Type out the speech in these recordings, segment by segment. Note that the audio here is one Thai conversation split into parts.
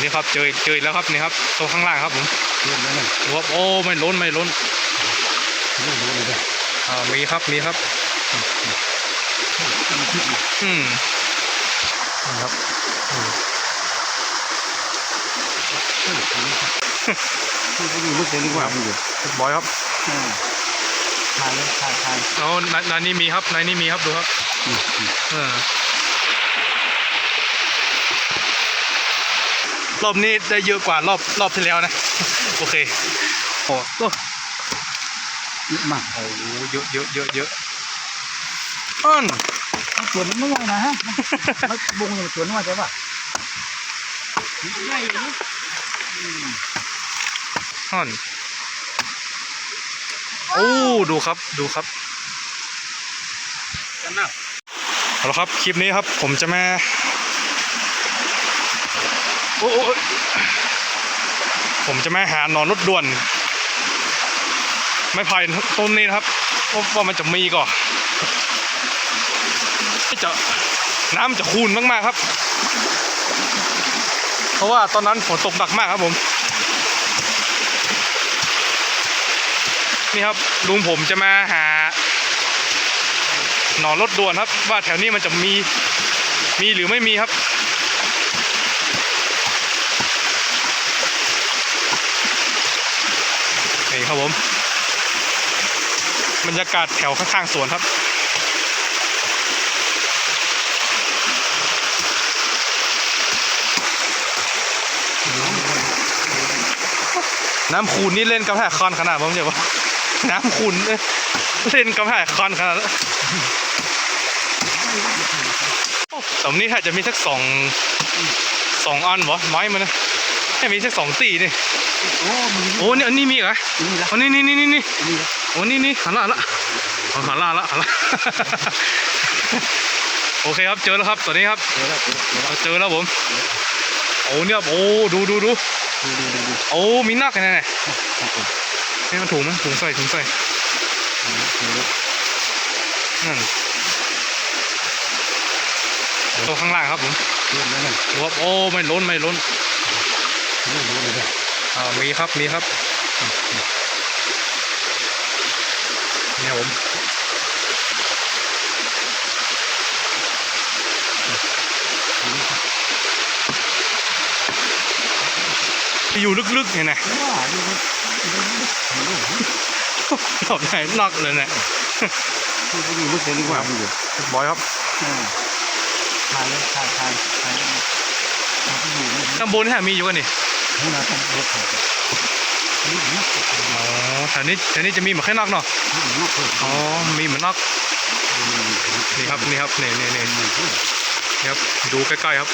นี่ครับเจอเจออีกแล้วครับนี่ครับตัวข้างล่างครับผมเรื่องนั้นน่ะดูครับโอ้ไม่ล้นไม่ล้นไม่รู้เลยเนี่ยอ่ามีครับมีครับมันคิดอยู่อืมนี่ครับเออคือไปอยู่ลึกเลยดีกว่ามันอยู่เรียบร้อยครับอ่าทานเลยทานทานเอาในในนี้มีครับในนี้มีครับดูครับอืมอืม เออ รอบนี้ได้เยอะกว่ารอบรอบที่แล้วนะ โอเคโอ้โหเยอะมากโอ้โหเยอะเยอะเยอะเยอะอ้อนส่วนมันไม่ใหญ่นะฮะมันบุงอย่างส่วนน้อยใช่ปะใหญ่นะอืมอ้อนโอ้ดูครับดูครับกันนะเอาละครับ คลิปนี้ครับ ผมจะมาโอ้โอ้ ผมจะมาหาหนอนรถด่วน ไม่ไผ่ต้นนี้นะครับว่าว่ามันจะมีก่อนจะน้ำจะคูนมากๆครับ เพราะว่าตอนนั้นฝนตกหนักมากครับผม นี่ครับลุงผมจะมาหา หนอนรถด่วนครับ ว่าแถวนี้มันจะมีมีหรือไม่มีครับ ครับผม บรรยากาศแถวข้างๆสวนครับน้ำคูณนี่เล่นกับแผ่คอนขนาดผมเดี๋ยวว่าน้ำคูณเล่นกับแผ่คอนขนาดนั้นสมนี้ถ้าจะมีสักสองสองอันวะไม้มันนะ ให้มีสักสองตีนี่โอ้มีโอ้นี่อันนี้มีเหรอนี่ละโอ้นี่นี่นี่นี่นี่นี่ละโอ้นี่นี่หันละหันละเอาหันละหันละหันละโอเคครับเจอแล้วครับตัวนี้ครับเดี๋ยวละเดี๋ยวละเราเจอแล้วผมโอ้เนี่ยโอ้ดูดูดูดูดูดูดูโอ้มีนักกันแน่ครับผมนี่มันถุงมั้ยถุงใส่ถุงใส่ดูดูนั่นตัวข้างล่างครับผมเรื่องนั้นน่ะดูครับโอ้ไม่ล้นไม่ล้น ไม่รู้เลยเนี่ย อ่ามีครับมีครับเนี่ยผมอยู่ลึกๆเนี่ยนะว่าดูดูดูดูดูหลบไหนนอกเลยเนี่ยคือไปอยู่ลึกเลยดีกว่ามันอยู่บอยครับอ่าทานเลยทานทานทานมันก็อยู่นี่ข้างบนนี่มีอยู่กันนี่ นี่เราต้องรถไถนี่หนักเลยอ๋อแถวนี้แถวนี้จะมีเหมือนแค่นอกเนาะนี่หนักเลยอ๋อมีเหมือนนอกนี่ครับนี่ครับนี่นี่นี่นี่ครับดูใกล้ๆครับ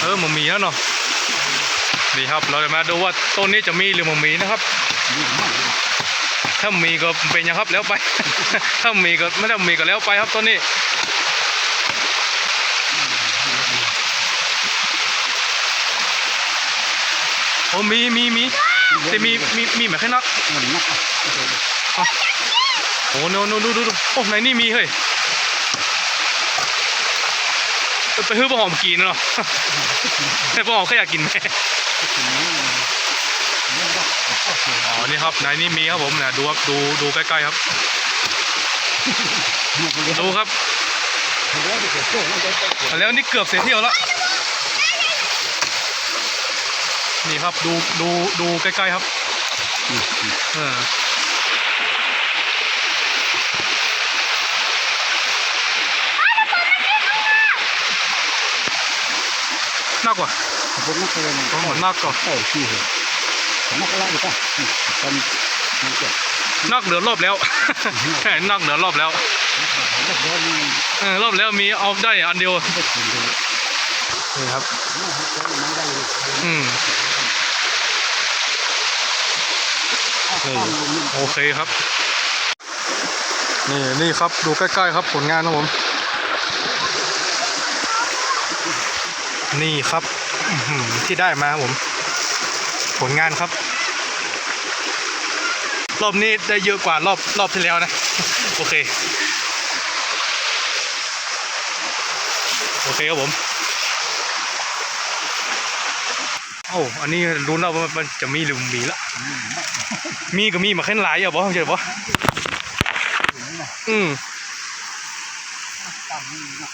เออมันมีแล้วเนาะนี่ครับเราจะมาดูว่าต้นนี้จะมีหรือมันมีนะครับ ถ้ามีก็เป็นอย่างครับแล้วไป ถ้ามีก็ไม่ได้มีก็แล้วไปครับต้นนี้โอ้มีมีมีแต่มีมีมีเหมือนแค่นักโอ้โนโนดูดูดูโอ้ในนี่มีเฮ้ยไปฮื้อปลาหอมกินเนาะให้ปลาหอมแค่อยากกินไหม อ๋อนี่ครับในนี่มีครับผมนะดูครับดูดูใกล้ๆครับดูครับแล้วนี่เกือบเสียเที่ยวแล้วนี่ครับดูดูดูใกล้ๆครับเออนักว่ะผมนักเลยมันโอ้โหนักก่อนใช่ ที่เหรอนักอะไรอยู่ป่ะตอนมันเจ็บนักเหลือรอบแล้วนักเหลือรอบแล้วเออรอบแล้วมีเอาได้อันเดียวเลยนี่ครับมันได้เลยอืมโอเคครับ นี่นี่ครับดูใกล้ๆครับผลงานครับผม นี่ครับที่ได้มาครับผม ผลงานครับ รอบนี้ได้เยอะกว่ารอบรอบที่แล้วนะ โอเค โอเคครับผมโอ้าอันนี้รู้แล้วว่ามันจะมีหรือไม่มีละมีก็มีมาแค่หลายอะบอสเจอปะอืม ต่ำนี่นะ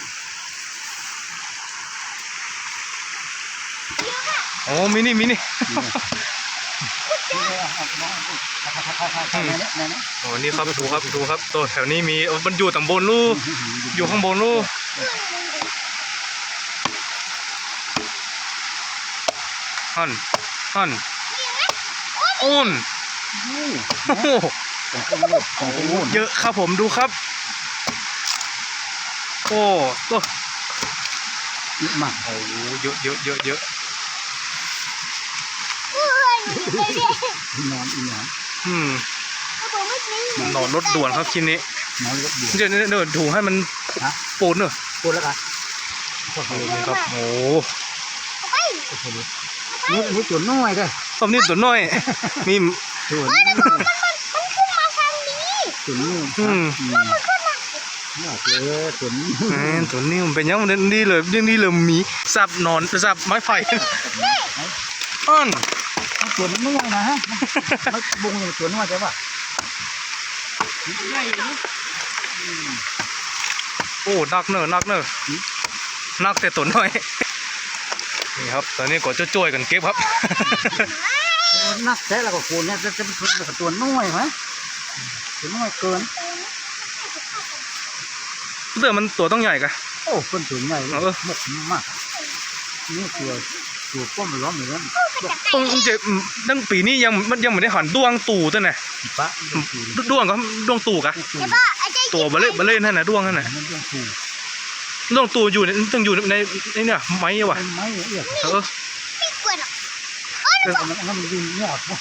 โอ้มีนี่มีนี่นี่เลยอะเอาน้องเอาเอาเอาเอาเอาเอาเนี่ยเนี่ยเนี่ยโอ้นี่ครับดูครับดูครับตัวแถวนี้มีโอ้มันอยู่ต่ำบนลูกอยู่ข้างบนลูกฮั่นฮั่นอ้นนี่โอ้โหของคนโง่ของคนโง่เยอะครับผมดูครับ โอ้ตัวเยอะมากโอ้โหเยอะเยอะเยอะเยอะ อี นอนอีนอนอืมนอนรถด่วนครับคลิปนี้นอนรถเดียวเดี๋ยวเดี๋ยวเดี๋ยวถูให้มันฮะปูนเนอะพูดแล้วกันโอ้โหนี่ครับโอ้โอ้โหนี่นี่ตัวน้อยเด้อคำนี้ตัวน้อย มีตัวน้อยตัวนี้อืมเนี่ยเจอตัวนี้แหมตัวนี้มันเป็นยังมันนี่เลยนี่นี่เลยหมีสับนอนสับไม้ไผ่อ้อน ตัวนี้น้อยนะฮะมันบุ้งอย่างตัวน้อยใช่ปะโอ้นักเนอะนักเนอะนักแต่ตัวน้อยนี่ครับ ตอนนี้ก็จะจ่วยๆกันเก็บครับตัวนักแท้แล้วก็คูณเนี่ยจะจะเป็นตัวน้อยไหมตัวน้อยเกินเตือมันตัวต้องใหญ่กะโอ้คนตัวใหญ่เลยเออหมกมากนี่ตัวตัวป้อมล้อมเลยนะ ต้องเจ็บตั้งปีนี้ยังมันยังไม่ได้หันดวงตู่ตัวน่ะปะตัวดวงก็ดวงตู่กะตัวตัวบะเล่บะเล่นั่นน่ะดวงนั่นน่ะมันยังตัวดวงตู่อยู่ในต้องอยู่ในในเนี่ยไม้อะวะไม้เอี้ยเออมันมันดูยอดดู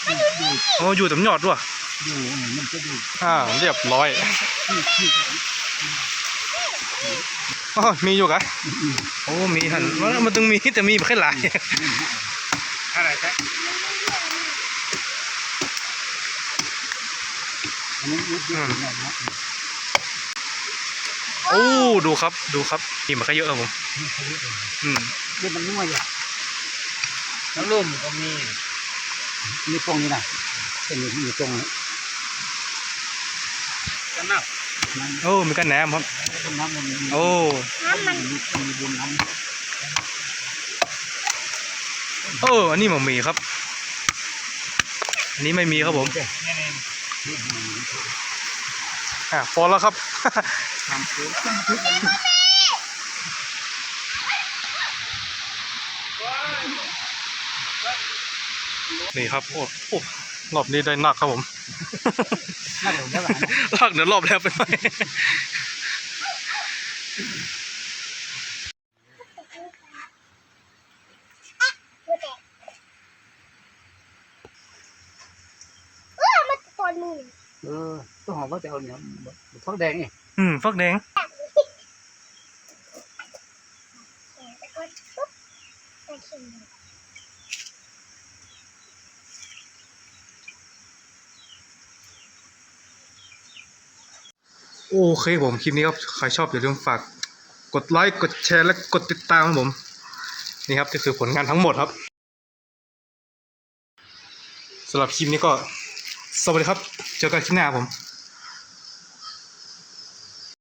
อ๋ออยู่แต่หยอดด้วยดูมันจะดูอ่าเรียบร้อยที่ที่อ๋อมีอยู่กะโอ้มีหันมันมันต้องมีแต่มีแค่หลาย อะไรแท้อันนี้ยุดยุดหน่อยนะโอ้ดูครับดูครับมีมาแค่เยอะผมอืมนี่มันน้อยอะน้ำลุ่มก็มีนี่ปองนี่นะเป็นอยู่ตรงนี้กันนับมันโอ้มีกันแหนมครับน้ำมันมีโอ้มันมีบุญน้ำ เอออันนี้มันมีครับ อันนี้ไม่มีำครับผมนี่นี่อะพอแล้วครับทำเพื่อต้องทุกข์นี่ครับโอ้โอ้รอบนี้ได้หนักครับผมน่าเดี๋ยวได้หลานลากเดี๋ยวรอบแล้วไปหน่ เออต้องหอมว่าจะเอาเนี่ยฟักแดงนี่อืมฟักแดงโอเคผมคลิปนี้ครับใครชอบอย่าลืมฝากกดไลค์กดแชร์และกดติดตามครับผมนี่ครับนี่คือผลงานทั้งหมดครับสำหรับคลิปนี้ก็ สวัสดีครับ เจอกันคลิปหน้าครับผม